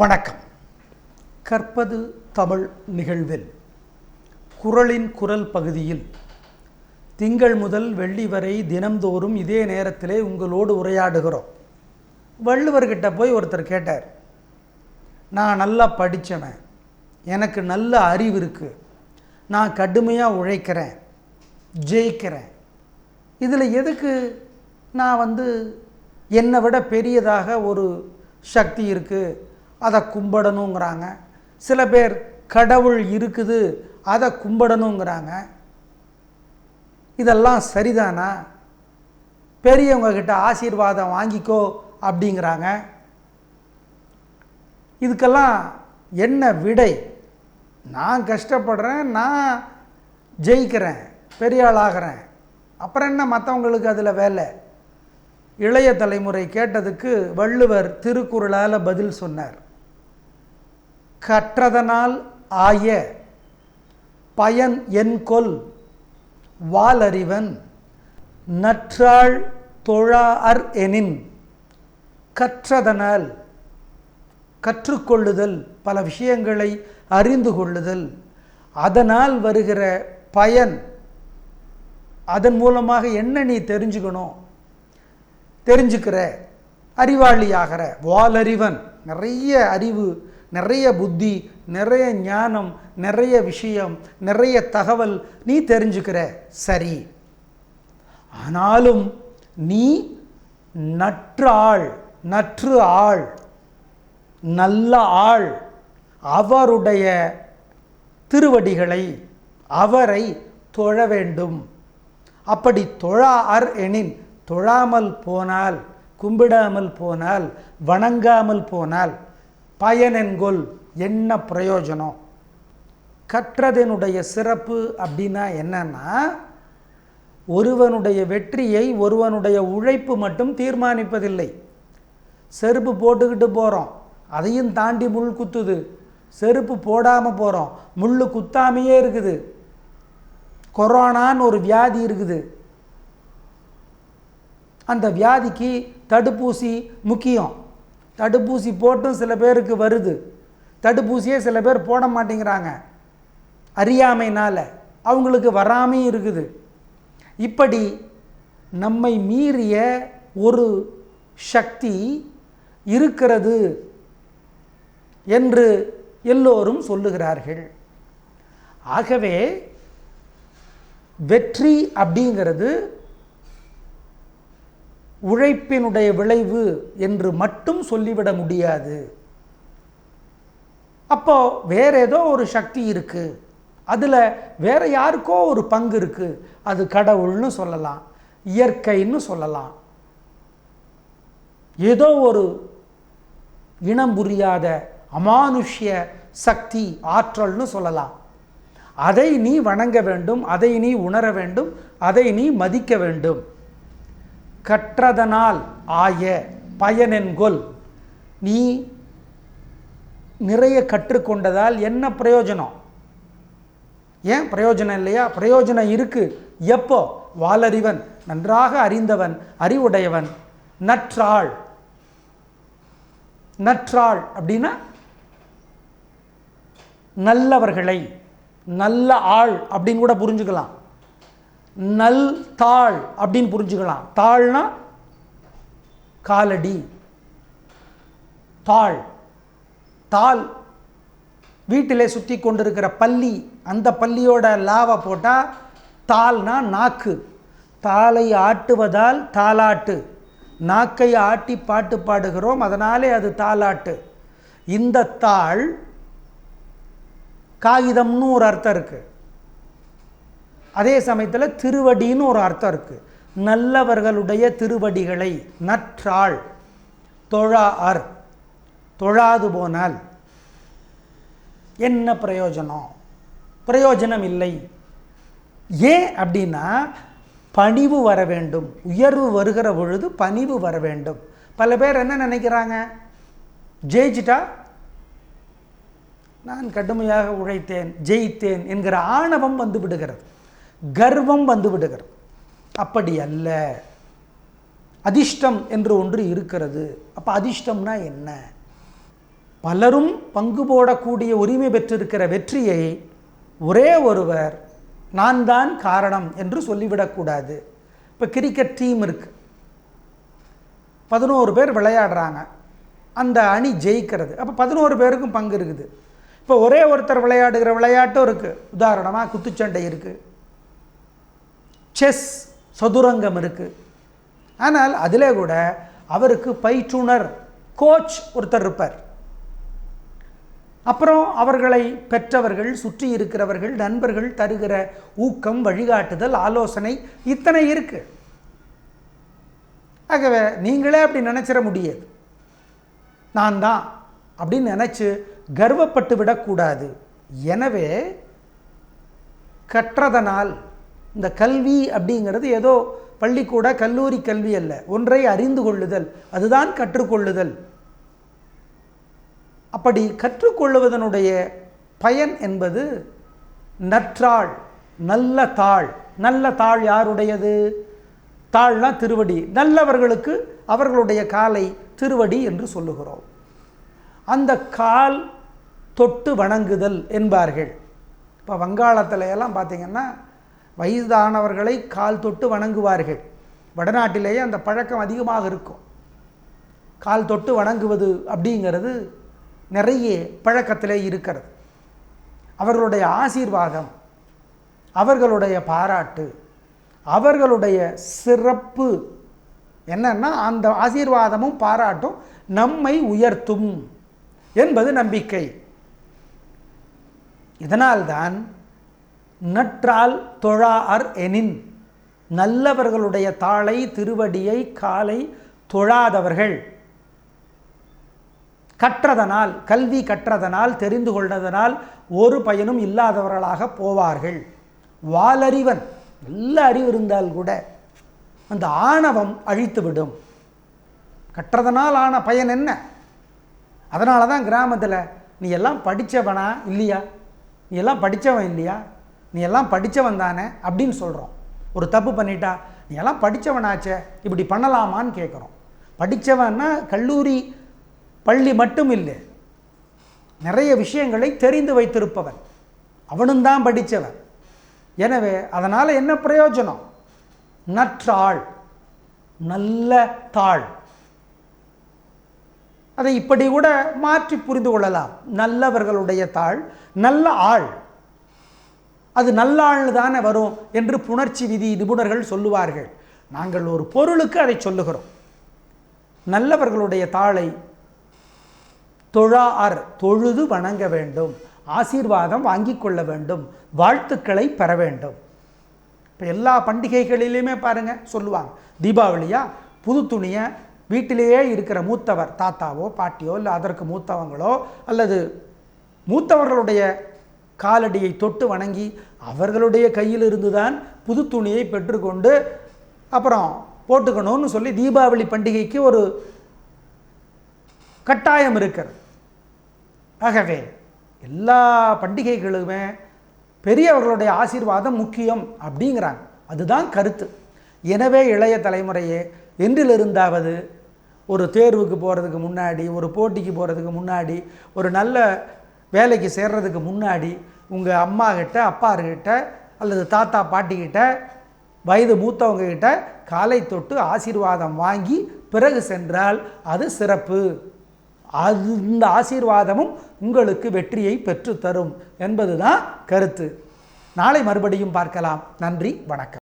வணக்கம். கற்பது தமிழ் நிகழ்வில். குரலின் குரல் பகுதியில். திங்கள் முதல் வெள்ளி வரை தினம்தோறும் இதே நேரத்திலே உங்களோடு உரையாடுகிறோம். வள்ளுவர்கிட்ட போய் ஒருத்தர் கேட்டார் நான் நல்லா படித்தவன் எனக்கு நல்ல அறிவு இருக்குது நான் கடுமையாக உழைக்கிறேன். ஜெயிக்கிறேன். இதில் எதுக்கு நான் வந்து என்னை விட பெரியதாக ஒரு சக்தி இருக்குது அதை கும்பிடணுங்கிறாங்க. சில பேர் கடவுள் இருக்குது அதை கும்பிடணுங்கிறாங்க. இதெல்லாம் சரிதானா? பெரியவங்க கிட்ட ஆசீர்வாதம் வாங்கிக்கோ அப்படிங்கிறாங்க. இதுக்கெல்லாம் என்ன விடை? நான் கஷ்டப்படுறேன் நான் ஜெயிக்கிறேன் பெரிய ஆளாகிறேன் அப்புறம் என்ன மற்றவங்களுக்கு அதில் வேலை? இளைய தலைமுறை கேட்டதுக்கு வள்ளுவர் திருக்குறளால் பதில் சொன்னார். கற்றதனால் ஆய பயன் என்கொல் வாலறிவன். நற்றாள் தொழா அர் எனின் கற்றதனால் கற்றுக்கொள்ளுதல் பல விஷயங்களை அறிந்து கொள்ளுதல் அதனால் வருகிற பயன் அதன் மூலமாக என்ன நீ தெரிஞ்சுக்கணும்? தெரிஞ்சுக்கிற அறிவாளி ஆகிற வாலறிவன். நிறைய அறிவு நிறைய புத்தி நிறைய ஞானம் நிறைய விஷயம் நிறைய தகவல் நீ தெரிஞ்சுக்கிற சரி. ஆனாலும் நீ நற்று ஆள் நற்று ஆள் நல்ல ஆள். அவருடைய திருவடிகளை அவரை தொழ வேண்டும். அப்படி தொழார் எனின் தொழாமல் போனால் கும்பிடாமல் போனால் வணங்காமல் போனால் பயனென்கொல் என்ன பிரயோஜனம்? கற்றதனுடைய சிறப்பு அப்படின்னா என்னன்னா ஒருவனுடைய வெற்றியை ஒருவனுடைய உழைப்பு மட்டும் தீர்மானிப்பதில்லை. செருப்பு போட்டுக்கிட்டு போகிறோம் அதையும் தாண்டி முள் குத்துது. செருப்பு போடாமல் போகிறோம் முள் குத்தாமையே இருக்குது. கொரோனான்னு ஒரு வியாதி இருக்குது. அந்த வியாதிக்கு தடுப்பூசி முக்கியம். தடுப்பூசி போட்டும் சில பேருக்கு வருது. தடுப்பூசியே சில பேர் போட மாட்டேங்கிறாங்க. அறியாமைனால் அவங்களுக்கு வராமையும் இருக்குது. இப்படி நம்மை மீறிய ஒரு சக்தி இருக்கிறது என்று எல்லோரும் சொல்லுகிறார்கள். ஆகவே வெற்றி அப்படிங்கிறது உழைப்பினுடைய விளைவு என்று மட்டும் சொல்லிவிட முடியாது. அப்போ வேற ஏதோ ஒரு சக்தி இருக்கு. அதில் வேற யாருக்கோ ஒரு பங்கு இருக்கு. அது கடவுள்னு சொல்லலாம் இயற்கைன்னு சொல்லலாம். ஏதோ ஒரு இனம் புரியாத அமானுஷ்ய சக்தி ஆற்றல்னு சொல்லலாம். அதை நீ வணங்க வேண்டும் அதை நீ உணர வேண்டும் அதை நீ மதிக்க வேண்டும். கற்றதனால் ஆய பயனென்கொல் நீ நிறைய கற்றுக்கொண்டதால் என்ன பிரயோஜனம்? ஏன் பிரயோஜனம் இல்லையா? பிரயோஜனம் இருக்கு. எப்போ? வாலறிவன் நன்றாக அறிந்தவன் அறிவுடையவன் நற்றாள். நற்றாள் அப்படின்னா நல்லவர்களை நல்ல ஆள் அப்படின்னு கூட புரிஞ்சுக்கலாம். நல் தாள் அப்படின்னு புரிஞ்சுக்கலாம். தாள்னா காலடி. தாள் தாள் வீட்டிலே சுற்றி கொண்டிருக்கிற பள்ளி அந்த பள்ளியோட லாவை போட்டால் தாள்னா நாக்கு. தாளை ஆட்டுவதால் தாலாட்டு நாக்கை ஆட்டி பாட்டு பாடுகிறோம் அதனாலே அது தாலாட்டு இந்த தாள் காகிதம்னு ஒரு அர்த்தம் இருக்குது அதே சமயத்தில் திருவடின்னு ஒரு அர்த்தம் இருக்குது நல்லவர்களுடைய திருவடிகளை நற்றாள் தொழா அர் தொழாது போனால் என்ன பிரயோஜனம்? பிரயோஜனம் இல்லை. ஏன் அப்படின்னா பணிவு வர வேண்டும். உயர்வு வருகிற பொழுது பணிவு வர வேண்டும். பல பேர் என்ன நினைக்கிறாங்க? ஜெயிச்சிட்டா? நான் கடுமையாக உழைத்தேன் ஜெயித்தேன் என்கிற ஆணவம் வந்து விடுகிறது. கர்வம் வந்து விடுகிறது. அப்படி அல்ல. அதிர்ஷ்டம் என்று ஒன்று இருக்கிறது. அப்போ அதிர்ஷ்டம்னா என்ன? பலரும் பங்கு போடக்கூடிய உரிமை பெற்றிருக்கிற வெற்றியை ஒரே ஒருவர் நான் தான் காரணம் என்று சொல்லிவிடக்கூடாது. இப்போ கிரிக்கெட் டீம் இருக்கு. பதினோரு பேர் விளையாடுறாங்க. அந்த அணி ஜெயிக்கிறது. அப்போ பதினோரு பேருக்கும் பங்கு இருக்குது. இப்போ ஒரே ஒருத்தர் விளையாடுகிற விளையாட்டும் இருக்குது உதாரணமாக குத்துச்சண்டை இருக்குது செஸ் சதுரங்கம் இருக்குது ஆனால் அதிலே கூட அவருக்கு பயிற்றுனர் கோச் ஒருத்தர் இருப்பார். அப்புறம் அவர்களை பெற்றவர்கள் சுற்றி இருக்கிறவர்கள் நண்பர்கள் தருகிற ஊக்கம் வழிகாட்டுதல் ஆலோசனை இத்தனை இருக்கு. ஆகவே நீங்களே அப்படி நினச்சிட முடியாது. நான் தான் அப்படின்னு நினச்சி கர்வப்பட்டு விடக்கூடாது. எனவே கற்றதனால் இந்த கல்வி அப்படிங்கிறது ஏதோ பள்ளிக்கூட கல்லூரி கல்வி அல்ல. ஒன்றை அறிந்து கொள்ளுதல் அதுதான் கற்றுக்கொள்ளுதல். அப்படி கற்றுக்கொள்ளுவதனுடைய பயன் என்பது நற்றாள் நல்ல தாள். நல்ல தாள் யாருடையது? தாழ்னா திருவடி. நல்லவர்களுக்கு அவர்களுடைய காலை திருவடி என்று சொல்லுகிறோம். அந்த கால் தொட்டு வணங்குதல் என்பார்கள். இப்போ வங்காளத்தில் எல்லாம் பார்த்தீங்கன்னா வயதானவர்களை கால் தொட்டு வணங்குவார்கள். வடநாட்டிலேயே அந்த பழக்கம் அதிகமாக இருக்கும். கால் தொட்டு வணங்குவது அப்படிங்கிறது நிறைய பழக்கத்திலே இருக்கிறது. அவர்களுடைய ஆசீர்வாதம் அவர்களுடைய பாராட்டு அவர்களுடைய சிறப்பு என்னன்னா அந்த ஆசீர்வாதமும் பாராட்டும் நம்மை உயர்த்தும் என்பது நம்பிக்கை. இதனால்தான் நற்றால் தொழா அர் எனின் நல்லவர்களுடைய தாளை திருவடியை காலை தொழாதவர்கள். கற்றதனால் கல்வி கற்றதனால் தெரிந்து கொண்டதனால் ஒரு பயனும் இல்லாதவர்களாக போவார்கள். வாலறிவன் நல்ல அறிவு இருந்தால் கூட அந்த ஆணவம் அழித்துவிடும். கற்றதனால் ஆன பயன் என்ன? அதனால தான் கிராமத்தில் நீ எல்லாம் படித்தவனா இல்லையா? நீ எல்லாம் படித்தவன் இல்லையா? நீ எல்லாம் படித்தவன் தானே அப்படின்னு சொல்கிறோம் ஒரு தப்பு பண்ணிட்டா நீ எல்லாம் படித்தவனாச்சே இப்படி பண்ணலாமான்னு கேட்குறோம் படித்தவன்னா கல்லூரி பள்ளி மட்டும் இல்லை. நிறைய விஷயங்களை தெரிந்து வைத்திருப்பவன். அவனும் தான் படித்தவன் எனவே அதனால் என்ன பிரயோஜனம்? நற்றாள். நல்ல தாள். அதை இப்படி கூட மாற்றி புரிந்து கொள்ளலாம். நல்லவர்களுடைய தாள் நல்ல ஆள். அது நல்ல தானே வரும் என்று புணர்ச்சி விதி நிபுணர்கள் சொல்லுவார்கள். நாங்கள் ஒரு பொருளுக்கு அதை சொல்லுகிறோம். நல்லவர்களுடைய தாளை தொழா அர் தொழுது வணங்க வேண்டும். ஆசீர்வாதம் வாங்கி கொள்ள வேண்டும். வாழ்த்துக்களை பெற வேண்டும். இப்போ எல்லா பண்டிகைகளிலையுமே பாருங்கள் சொல்லுவாங்க. தீபாவளியா புது துணியை வீட்டிலேயே இருக்கிற மூத்தவர் தாத்தாவோ பாட்டியோ இல்லை அதற்கு மூத்தவங்களோ அல்லது மூத்தவர்களுடைய காலடியை தொட்டு வணங்கி அவர்களுடைய கையில் இருந்துதான் புது துணியை பெற்றுக்கொண்டு அப்புறம் போட்டுக்கணும்னு சொல்லி தீபாவளி பண்டிகைக்கு ஒரு கட்டாயம் இருக்கிறது. ஆகவே எல்லா பண்டிகைகளுமே பெரியவர்களுடைய ஆசீர்வாதம் முக்கியம் அப்படிங்கிறாங்க. அதுதான் கருத்து. எனவே இளைய தலைமுறையே என்றிலிருந்தாவது ஒரு தேர்வுக்கு போகிறதுக்கு முன்னாடி ஒரு போட்டிக்கு போகிறதுக்கு முன்னாடி ஒரு நல்ல வேலைக்கு சேர்றதுக்கு முன்னாடி உங்கள் அம்மா கிட்ட அப்பா கிட்ட அல்லது தாத்தா பாட்டிக்கிட்ட வயது மூத்தவங்க கிட்ட காலை தொட்டு ஆசீர்வாதம் வாங்கி பிறகு சென்றால் அது சிறப்பு. அது இந்த ஆசீர்வாதமும் உங்களுக்கு வெற்றியை பெற்றுத்தரும் என்பதுதான் கருத்து. நாளை மறுபடியும் பார்க்கலாம். நன்றி வணக்கம்.